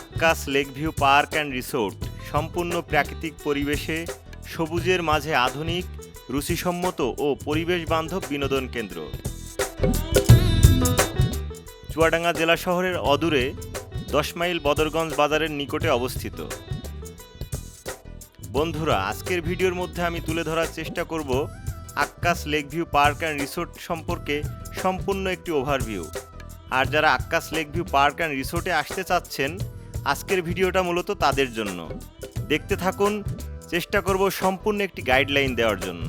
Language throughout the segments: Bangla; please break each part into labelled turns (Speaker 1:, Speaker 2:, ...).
Speaker 1: Akkas lake view park and resort. সম্পূর্ণ প্রাকৃতিক পরিবেশে, সবুজের মাঝে আধুনিক, রুচিসম্মত ও পরিবেশ বান্ধব বিনোদন কেন্দ্র। চুয়াডাঙ্গা জেলা শহরের অদূরে দশ মাইল বদরগঞ্জ বাজারের নিকটে অবস্থিত। বন্ধুরা, আজকের ভিডিওর মধ্যে আমি তুলে ধরার চেষ্টা করব Akkas lake view park and resort সম্পর্কে সম্পূর্ণ একটি ওভারভিউ। আর যারা Akkas lake view park and রিসোর্টে আসতে চাচ্ছেন আজকের ভিডিওটা মূলত তাদের জন্য। দেখতে থাকুন, চেষ্টা করব সম্পূর্ণ একটি গাইডলাইন দেওয়ার জন্য।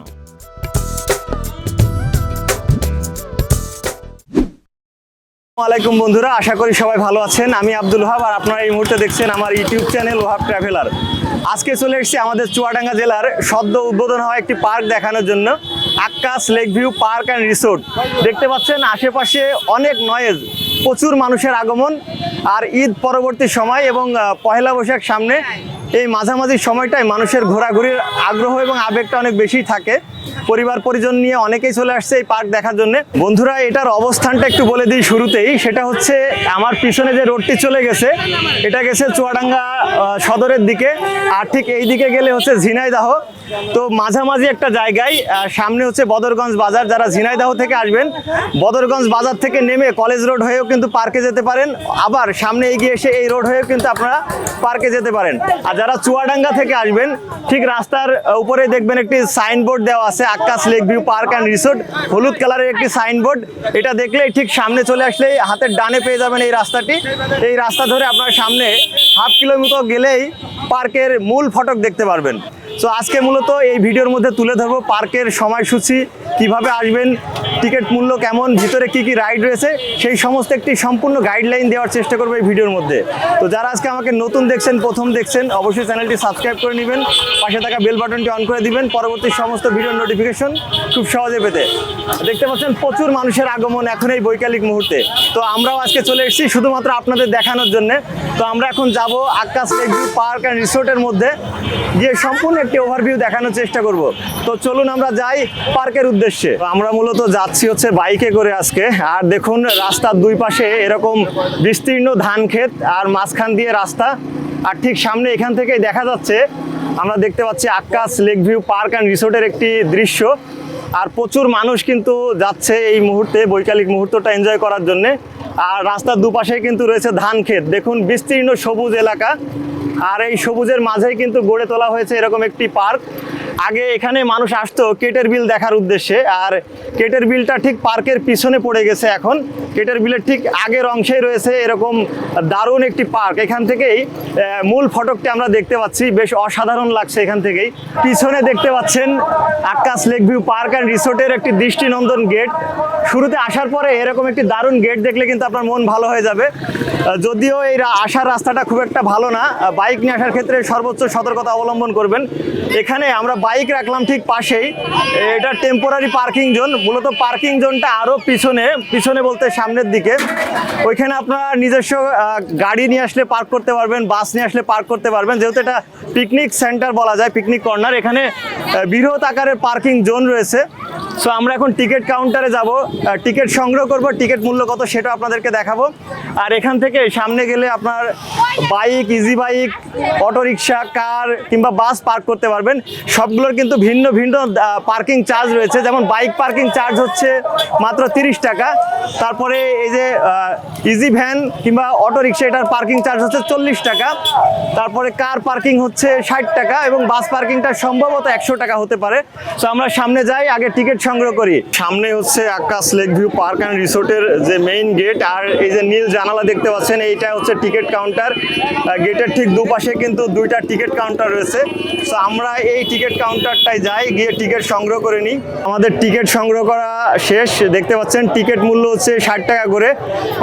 Speaker 2: আলাইকুম বন্ধুরা, আশা করি সবাই ভালো আছেন। আমি আব্দুল হাব আর আপনারা এই মুহূর্তে দেখছেন আমার ইউটিউব চ্যানেল ওহাব ট্রাভেলার। আজকে চলে এসেছি আমাদের চুয়াডাঙ্গা জেলার সদ্য উদ্বোধন হওয়া একটি পার্ক দেখানোর জন্য, Akkas lake view park and resort. দেখতে পাচ্ছেন, আশেপাশে অনেক নয়েজ প্রচুর মানুষের আগমন আর ঈদ পরবর্তী সময় এবং পহেলা বৈশাখ সামনে এই মাঝামাঝি সময়টায় মানুষের ঘোরাঘুরির আগ্রহ এবং আবেগটা অনেক বেশি থাকে। পরিবার পরিজন নিয়ে অনেকেই চলে আসছে এই পার্ক দেখার জন্য। বন্ধুরা, এটার অবস্থানটা একটু বলে দিই শুরুতেই। সেটা হচ্ছে আমার পিছনে যে রোডটি চলে গেছে, এটা গেছে চুয়াডাঙ্গা সদরের দিকে। আর ঠিক এই দিকে গেলে হচ্ছে ঝিনাইদাহ। তো মাঝামাঝি একটা জায়গায় সামনে হচ্ছে বদরগঞ্জ বাজার। যারা ঝিনাইদাহ থেকে আসবেন, বদরগঞ্জ বাজার থেকে নেমে কলেজ রোড হয়েও কিন্তু পার্কে যেতে পারেন। আবার সামনে এগিয়ে এসে এই রোড হয়েও কিন্তু আপনারা পার্কে যেতে পারেন। আর যারা চুয়াডাঙ্গা থেকে আসবেন, ঠিক রাস্তার উপরে দেখবেন একটি সাইনবোর্ড দেওয়া আছে, Akash lake view park and resort. হলুদ কালারের একটি সাইনবোর্ড। এটা দেখলেই ঠিক সামনে চলে আসলে হাতের ডানে পেয়ে যাবেন এই রাস্তাটি। এই রাস্তা ধরে আপনার সামনে হাফ কিলোমিটার গেলেই পার্কের মূল ফটক দেখতে পারবেন। সো আজকে মূলত এই ভিডিওর মধ্যে তুলে ধরবো পার্কের সময়সূচি, কীভাবে আসবেন, টিকিট মূল্য কেমন, ভিতরে কি কি রাইড রয়েছে, সেই সমস্ত একটি সম্পূর্ণ গাইডলাইন দেওয়ার চেষ্টা করব এই ভিডিওর মধ্যে। তো যারা আজকে আমাকে নতুন দেখছেন, প্রথম দেখছেন, অবশ্যই চ্যানেলটি সাবস্ক্রাইব করে নেবেন, পাশে থাকা বেল বাটনটি অন করে দিবেন, পরবর্তী সমস্ত ভিডিওর নোটিফিকেশন খুব সহজে পেতে। দেখতে পাচ্ছেন, প্রচুর মানুষের আগমন এখন এই বৈকালিক মুহূর্তে। তো আমরাও আজকে চলে এসেছি শুধুমাত্র আপনাদের দেখানোর জন্য। তো আমরা এখন যাব আকাশ পার্ক অ্যান্ড রিসোর্টের মধ্যে। গিয়ে সম্পূর্ণ একটি ওভারভিউ দেখানোর চেষ্টা করব। তো চলুন আমরা যাই পার্কের উদ্দেশ্যে। আমরা মূলত যাচ্ছি হচ্ছে বাইকে করে আজকে। আর দেখুন, রাস্তার দুই পাশে এরকম বিস্তীর্ণ ধান ক্ষেত আর মাঝখান দিয়ে রাস্তা। আর ঠিক সামনে এখান থেকেই দেখা যাচ্ছে, আমরা দেখতে পাচ্ছি Akash lake view park and রিসোর্টের একটি দৃশ্য। আর প্রচুর মানুষ কিন্তু যাচ্ছে এই মুহূর্তে, বৈকালিক মুহূর্তটা এনজয় করার জন্যে। আর রাস্তার দুপাশে কিন্তু রয়েছে ধান ক্ষেত। দেখুন, বিস্তীর্ণ সবুজ এলাকা। আর এই সবুজের মাঝেই কিন্তু গড়ে তোলা হয়েছে এরকম একটি পার্ক। আগে এখানে মানুষ আসতো কেটের বিল দেখার উদ্দেশ্যে, আর কেটের বিলটা ঠিক পার্কের পিছনে পড়ে গেছে এখন। কেটের বিলের ঠিক আগের অংশেই রয়েছে এরকম দারুণ একটি পার্ক। এখান থেকেই মূল ফটকটি আমরা দেখতে পাচ্ছি। বেশ অসাধারণ লাগছে এখান থেকেই। পিছনে দেখতে পাচ্ছেন Akash lake view park and রিসোর্টের একটি দৃষ্টিনন্দন গেট। শুরুতে আসার পরে এরকম একটি দারুণ গেট দেখলে কিন্তু আপনার মন ভালো হয়ে যাবে। যদিও এই আসার রাস্তাটা খুব একটা ভালো না বাইক নিয়ে আসার ক্ষেত্রে সর্বোচ্চ সতর্কতা অবলম্বন করবেন। এখানে আমরা বাইক রাখলাম ঠিক পাশেই, এটা টেম্পোরারি পার্কিং জোন মূলত পার্কিং জোনটা আরও পিছনে পিছনে বলতে সামনের দিকে। ওইখানে আপনারা নিজস্ব গাড়ি নিয়ে আসলে পার্ক করতে পারবেন বাস নিয়ে আসলে পার্ক করতে পারবেন। যেহেতু এটা পিকনিক সেন্টার বলা যায় পিকনিক কর্নার এখানে বৃহৎ আকারের পার্কিং জোন রয়েছে। সো আমরা এখন টিকিট কাউন্টারে যাব। টিকিট সংগ্রহ করব টিকিট মূল্য কত সেটা আপনাদেরকে দেখাবো। আর এখান থেকে সামনে গেলে আপনার bike easy bike auto rickshaw car কিংবা বাস পার্ক করতে পারবেন। সবগুলোর কিন্তু ভিন্ন ভিন্ন পার্কিং চার্জ রয়েছে। যেমন বাইক পার্কিং চার্জ হচ্ছে মাত্র তিরিশ টাকা। তারপরে এই যে ইজি ভ্যান কিংবা অটোরিকশা এটার পার্কিং চার্জ হচ্ছে চল্লিশ টাকা। তারপরে কার পার্কিং হচ্ছে ষাট টাকা এবং বাস পার্কিংটা সম্ভবত একশো টাকা হতে পারে। সো আমরা সামনে যাই, আগে টিকিট সংগ্রহ করি। সামনে হচ্ছে Akash lake view park and রিসোর্টের যে মেইন গেট আর এই যে নীল জানালা দেখতে পাচ্ছেন, এইটা হচ্ছে টিকিট কাউন্টার। গেটের ঠিক দুপাশে কিন্তু দুইটা টিকিট কাউন্টার রয়েছে। তো আমরা এই টিকিট কাউন্টারটায় যাই, গিয়ে টিকিট সংগ্রহ করে নিই। আমাদের টিকিট সংগ্রহ করা শেষ। দেখতে পাচ্ছেন, টিকিট মূল্য হচ্ছে ষাট টাকা করে।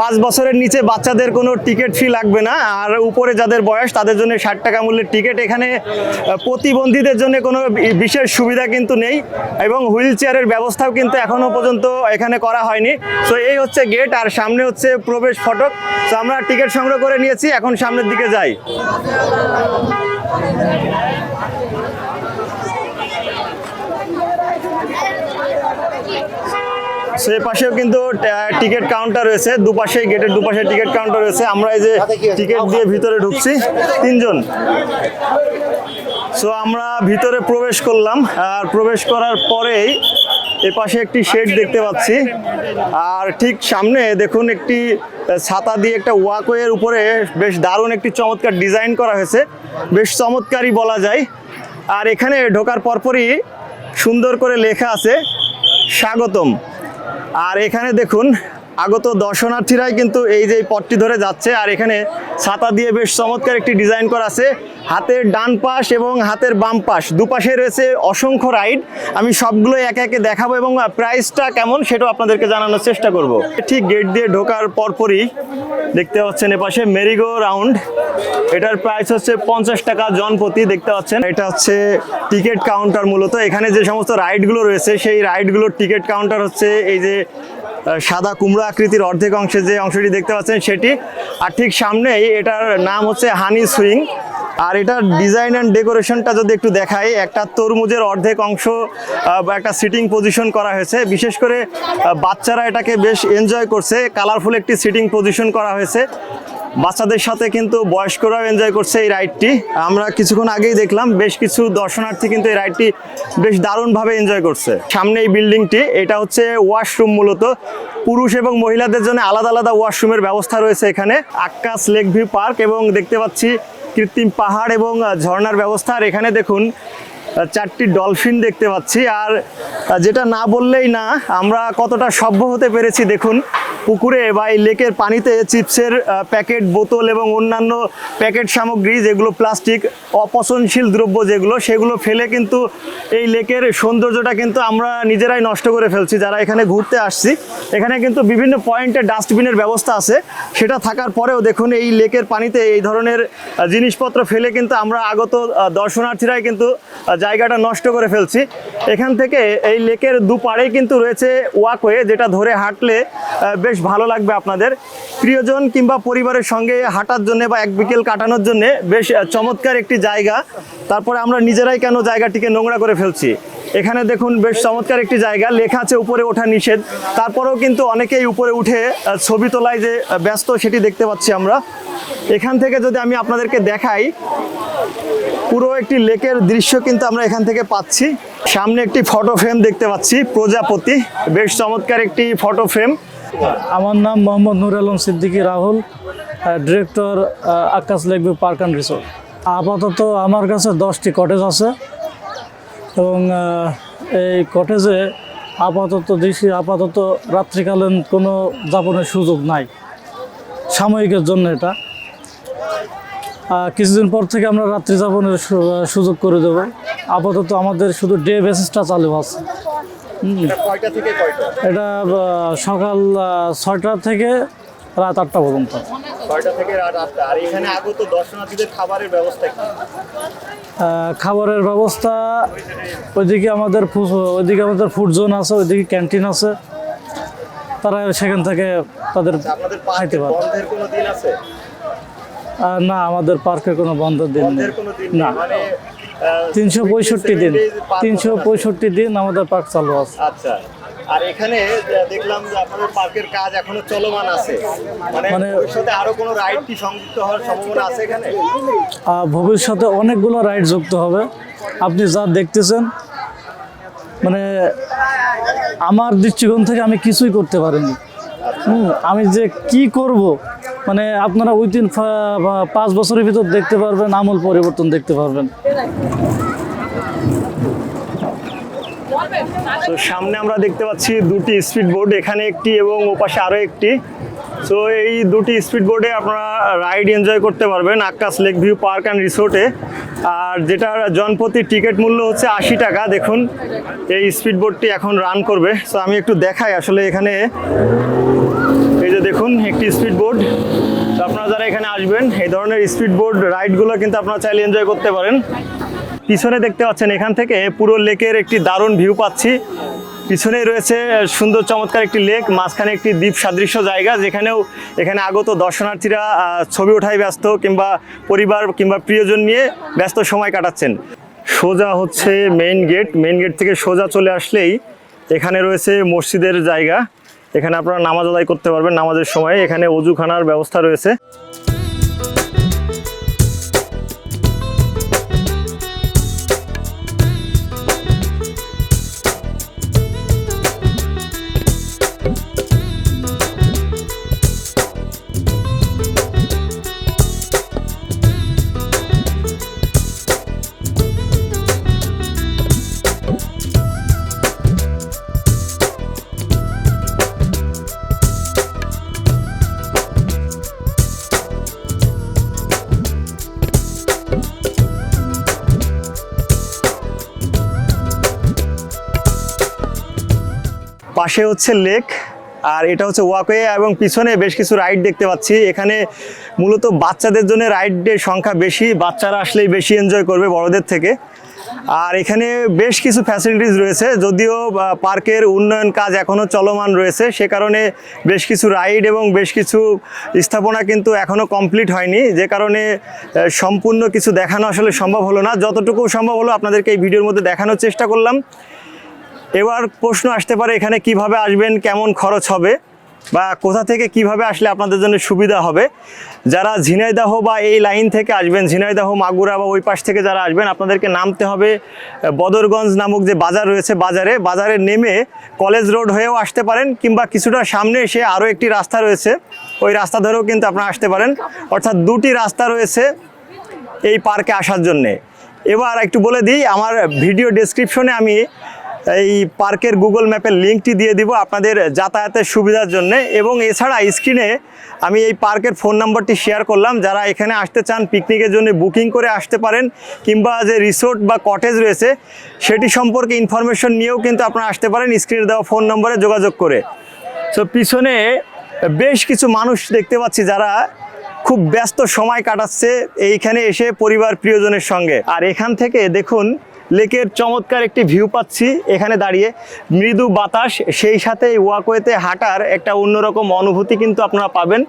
Speaker 2: পাঁচ বছরের নিচে বাচ্চাদের কোনো টিকিট ফি লাগবে না। আর উপরে যাদের বয়স, তাদের জন্য ষাট টাকা মূল্যের টিকিট। এখানে প্রতিবন্ধীদের জন্য কোনো বিশেষ সুবিধা কিন্তু নেই। এবং হুইল চেয়ারের ব্যবস্থাও কিন্তু এখনও পর্যন্ত এখানে করা হয়নি। তো এই হচ্ছে গেট আর সামনে হচ্ছে প্রবেশ ফটক। তো আমরা টিকিট সংগ্রহ করে নিয়েছি, এখন সামনের দিকে যাই। সো পাশেও কিন্তু টিকিট কাউন্টার রয়েছে। দুপাশে গেটের দুপাশে টিকিট কাউন্টার রয়েছে। আমরা এই যে টিকিট দিয়ে ভিতরে ঢুকছি, তিনজন। সো আমরা ভিতরে প্রবেশ করলাম। আর প্রবেশ করার পরেই এ পাশে একটি শেড দেখতে পাচ্ছি। আর ঠিক সামনে দেখুন একটি ছাতা দিয়ে একটা ওয়াকওয়ের উপরে বেশ দারুণ একটি চমৎকার ডিজাইন করা হয়েছে। বেশ চমৎকারই বলা যায়। আর এখানে ঢোকার পরপরই সুন্দর করে লেখা আছে, স্বাগতম। আর এখানে দেখুন আগত দর্শনার্থীরাই কিন্তু এই যে পথটি ধরে যাচ্ছে, আর এখানে ছাতা দিয়ে বেশ চমৎকার একটি ডিজাইন করা আছে। হাতের ডান পাশ এবং হাতের বাম পাশ, দুপাশে রয়েছে অসংখ্য রাইড। আমি সবগুলো একে একে দেখাবো এবং প্রাইসটা কেমন সেটাও আপনাদেরকে জানানোর চেষ্টা করব। ঠিক গেট দিয়ে ঢোকার পরপরই দেখতে পাচ্ছেন এপাশে মেরিগো রাউন্ড। এটার প্রাইস হচ্ছে পঞ্চাশ টাকা জন প্রতি দেখতে পাচ্ছেন। এটা হচ্ছে টিকিট কাউন্টার মূলত। এখানে যে সমস্ত রাইডগুলো রয়েছে, সেই রাইডগুলোর টিকিট কাউন্টার হচ্ছে এই যে সাদা কুমড়া আকৃতির অর্ধেক অংশে যে অংশটি দেখতে পাচ্ছেন সেটি। আর ঠিক সামনেই এটার নাম হচ্ছে হানি সুইং। আর এটার ডিজাইন অ্যান্ড ডেকোরেশনটা যদি একটু দেখাই, একটা তরমুজের অর্ধেক অংশ বা একটা সিটিং পজিশন করা হয়েছে। বিশেষ করে বাচ্চারা এটাকে বেশ এনজয় করছে। কালারফুল একটি সিটিং পজিশন করা হয়েছে। বাচ্চাদের সাথে কিন্তু বয়স্করাও এনজয় করছে এই রাইডটি আমরা কিছুক্ষণ আগেই দেখলাম, বেশ কিছু দর্শনার্থী কিন্তু এই রাইডটি বেশ দারুণভাবে এনজয় করছে। সামনে এই বিল্ডিংটি এটা হচ্ছে ওয়াশরুম মূলত। পুরুষ এবং মহিলাদের জন্য আলাদা আলাদা ওয়াশরুমের ব্যবস্থা রয়েছে এখানে। আক্কাস লেক ভিউ পার্ক এবং দেখতে পাচ্ছি কৃত্রিম পাহাড় এবং ঝর্ণার ব্যবস্থা। আর এখানে দেখুন চারটি ডলফিন দেখতে পাচ্ছি। আর যেটা না বললেই না, আমরা কতটা সভ্য হতে পেরেছি দেখুন, পুকুরে বা এই লেকের পানিতে চিপসের প্যাকেট, বোতল এবং অন্যান্য প্যাকেট সামগ্রী, যেগুলো প্লাস্টিক, অপচনশীল দ্রব্য যেগুলো, সেগুলো ফেলে কিন্তু এই লেকের সৌন্দর্যটা কিন্তু আমরা নিজেরাই নষ্ট করে ফেলছি, যারা এখানে ঘুরতে আসছি। এখানে কিন্তু বিভিন্ন পয়েন্টে ডাস্টবিনের ব্যবস্থা আছে। সেটা থাকার পরেও দেখুন, এই লেকের পানিতে এই ধরনের জিনিসপত্র ফেলে কিন্তু আমরা আগত দর্শনার্থীরাই কিন্তু জায়গাটা নষ্ট করে ফেলছি। এখান থেকে এই লেকের দুপাড়েই কিন্তু রয়েছে ওয়াকওয়ে যেটা ধরে হাঁটলে বেশ ভালো লাগবে আপনাদের। প্রিয়জন কিংবা পরিবারের সঙ্গে হাঁটার জন্য বা এক বিকেল কাটানোর জন্য বেশ চমৎকার একটি জায়গা। তারপরে আমরা নিজেরাই কেন জায়গাটিকে নোংরা করে ফেলছি? এখানে দেখুন বেশ চমৎকার একটি জায়গা। লেখা আছে, উপরে ওঠা নিষেধ। তারপরেও কিন্তু অনেকেই উপরে উঠে ছবি তোলায় যে ব্যস্ত, সেটি দেখতে পাচ্ছি আমরা। এখান থেকে যদি আমি আপনাদেরকে দেখাই, পুরো একটি লেকের দৃশ্য কিন্তু আমরা এখান থেকে পাচ্ছি। সামনে একটি ফটো ফ্রেম দেখতে পাচ্ছি, প্রজাপতি। বেশ চমৎকার একটি ফটো ফ্রেম।
Speaker 3: আমার নাম Mohammad Nur Alam Siddiqui Rahul director Akash lake view park and resort. আপাতত আমার কাছে দশটি কটেজ আছে। এবং এই কটেজে আপাতত দেখছি আপাতত রাত্রিকালীন কোনো যাপনের সুযোগ নাই। সাময়িকের জন্য এটা। কিছুদিন পর থেকে আমরা রাত্রি যাপনের সুযোগ করে দেব। আপাতত আমাদের শুধু ডে বেসিসটা চালু আছে। এটা সকাল ছয়টা থেকে রাত আটটা পর্যন্ত।
Speaker 2: থেকে রাত আটটা। আর এখানে আগত দর্শনার্থীদের খাবারের ব্যবস্থা কি?
Speaker 3: খাবারের ব্যবস্থা ওইদিকে আমাদের ওইদিকে আমাদের ফুড জোন আছে ওইদিকে ক্যান্টিন আছে। তারা সেখান থেকে তাদের খাইতে পারে না আমাদের পার্কের কোনো বন্ধের দিন নেই। না।
Speaker 2: মানে
Speaker 3: তিনশো পঁয়ষট্টি দিন। তিনশো পঁয়ষট্টি দিন আমাদের পার্ক চালু আছে।
Speaker 2: আচ্ছা। আর এখানে দেখলাম যে আপনাদের পার্কের কাজ এখনও চলমান আছে। মানে
Speaker 3: মানে-
Speaker 2: ভবিষ্যতে আরও কোনো রাইড কি সংযুক্ত হওয়ার সম্ভাবনা আছে এখানে?
Speaker 3: ভবিষ্যতে অনেকগুলো রাইড যুক্ত হবে। আপনি যা দেখতেছেন মানে আমার দৃষ্টিকোণ থেকে আমি কিছুই করতে পারিনি। হুম, আমি যে কি করব মানে আপনারা উইদিন পাঁচ বছরের ভিতর দেখতে পারবেন আমূল পরিবর্তন দেখতে পারবেন।
Speaker 2: তো সামনে আমরা দেখতে পাচ্ছি দুটি স্পিড বোর্ড, এখানে একটি এবং ওপাশে আরও একটি। সো এই দুটি স্পিড বোর্ডে আপনারা রাইড এনজয় করতে পারবেন Akash lake view park and রিসোর্টে। আর যেটার জনপ্রতি টিকিট মূল্য হচ্ছে আশি টাকা, দেখুন, এই স্পিড বোর্ডটি এখন রান করবে। তো আমি একটু দেখাই আসলে এখানে। এই যে দেখুন, একটি স্পিড বোর্ড। তো আপনারা যারা এখানে আসবেন, এই ধরনের স্পিড বোর্ড রাইডগুলো কিন্তু আপনারা চাইলে এনজয় করতে পারেন। পিছনে দেখতে পাচ্ছেন এখান থেকে পুরো লেকের একটি দারুণ ভিউ পাচ্ছি। পিছনেই রয়েছে সুন্দর চমৎকার একটি লেক, মাঝখানে একটি দ্বীপ সাদৃশ্য জায়গা, যেখানেও এখানে আগত দর্শনার্থীরা ছবি ওঠায় ব্যস্ত কিংবা পরিবার কিংবা প্রিয়জন নিয়ে ব্যস্ত সময় কাটাচ্ছেন। সোজা হচ্ছে মেইন গেট মেইন গেট থেকে সোজা চলে আসলেই এখানে রয়েছে মসজিদের জায়গা। এখানে আপনারা নামাজ আদায় করতে পারবেন নামাজের সময়, এখানে অজুখানার ব্যবস্থা রয়েছে। পাশে হচ্ছে লেক, আর এটা হচ্ছে ওয়াকওয়ে এবং পিছনে বেশ কিছু রাইড দেখতে পাচ্ছি। এখানে মূলত বাচ্চাদের জন্য রাইডের সংখ্যা বেশি, বাচ্চারা আসলেই বেশি এনজয় করবে বড়দের থেকে। আর এখানে বেশ কিছু ফ্যাসিলিটিস রয়েছে, যদিও পার্কের উন্নয়ন কাজ এখনও চলমান রয়েছে, সে কারণে বেশ কিছু রাইড এবং বেশ কিছু স্থাপনা কিন্তু এখনও কমপ্লিট হয়নি। যে কারণে সম্পূর্ণ কিছু দেখানো আসলে সম্ভব হলো না। যতটুকু সম্ভব হলো আপনাদেরকে এই ভিডিওর মধ্যে দেখানোর চেষ্টা করলাম। এবার প্রশ্ন আসতে পারে এখানে কীভাবে আসবেন, কেমন খরচ হবে বা কোথা থেকে কীভাবে আসলে আপনাদের জন্য সুবিধা হবে। যারা ঝিনাইদাহ বা এই লাইন থেকে আসবেন, ঝিনাইদাহ, মাগুরা বা ওই পাশ থেকে যারা আসবেন, আপনাদেরকে নামতে হবে বদরগঞ্জ নামক যে বাজার রয়েছে বাজারে। বাজারে নেমে কলেজ রোড হয়েও আসতে পারেন কিংবা কিছুটা সামনে এসে আরও একটি রাস্তা রয়েছে। ওই রাস্তা ধরেও কিন্তু আপনারা আসতে পারেন। অর্থাৎ দুটি রাস্তা রয়েছে এই পার্কে আসার জন্যে। এবার একটু বলে দিই, আমার ভিডিও ডেসক্রিপশনে আমি এই পার্কের গুগল ম্যাপের লিঙ্কটি দিয়ে দিব আপনাদের যাতায়াতের সুবিধার জন্য। এবং এছাড়া স্ক্রিনে আমি এই পার্কের ফোন নাম্বারটি শেয়ার করলাম। যারা এখানে আসতে চান, পিকনিকের জন্য বুকিং করে আসতে পারেন কিংবা যে রিসোর্ট বা কটেজ রয়েছে, সেটি সম্পর্কে ইনফরমেশন নিয়েও কিন্তু আপনারা আসতে পারেন স্ক্রিনে দেওয়া ফোন নম্বরে যোগাযোগ করে। তো পিছনে বেশ কিছু মানুষ দেখতে পাচ্ছি যারা খুব ব্যস্ত সময় কাটাচ্ছে এইখানে এসে পরিবার প্রিয়জনের সঙ্গে। আর এখান থেকে দেখুন লেকের চমৎকার একটি ভিউ পাচ্ছি। এখানে দাঁড়িয়ে মৃদু বাতাস, সেই সাথে ওয়াকওয়েতে হাঁটার একটা অন্যরকম অনুভূতি কিন্তু আপনারা পাবেন।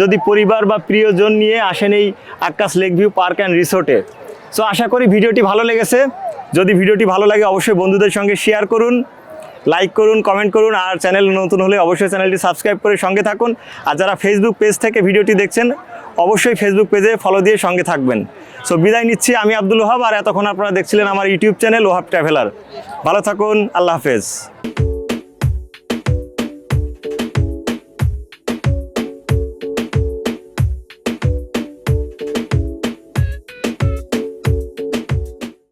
Speaker 2: যদি পরিবার বা প্রিয়জন নিয়ে আসেন এই Akash lake view park and রিসোর্টে সো আশা করি ভিডিওটি ভালো লেগেছে। যদি ভিডিওটি ভালো লাগে, অবশ্যই বন্ধুদের সঙ্গে শেয়ার করুন লাইক করুন কমেন্ট করুন, আর চ্যানেল নতুন হলে অবশ্যই চ্যানেলটি সাবস্ক্রাইব করে সঙ্গে থাকুন। আর যারা ফেসবুক পেজ থেকে ভিডিওটি দেখছেন অবশ্যই ফেসবুক পেজে ফলো দিয়ে সঙ্গে থাকবেন। সো বিদায় নিচ্ছি আমি আব্দুল ওহাব, আর এতক্ষণ আপনারা দেখছিলেন আমার ইউটিউব চ্যানেল ওহাব ট্রাভেলার ভালো থাকুন, আল্লাহ হাফেজ।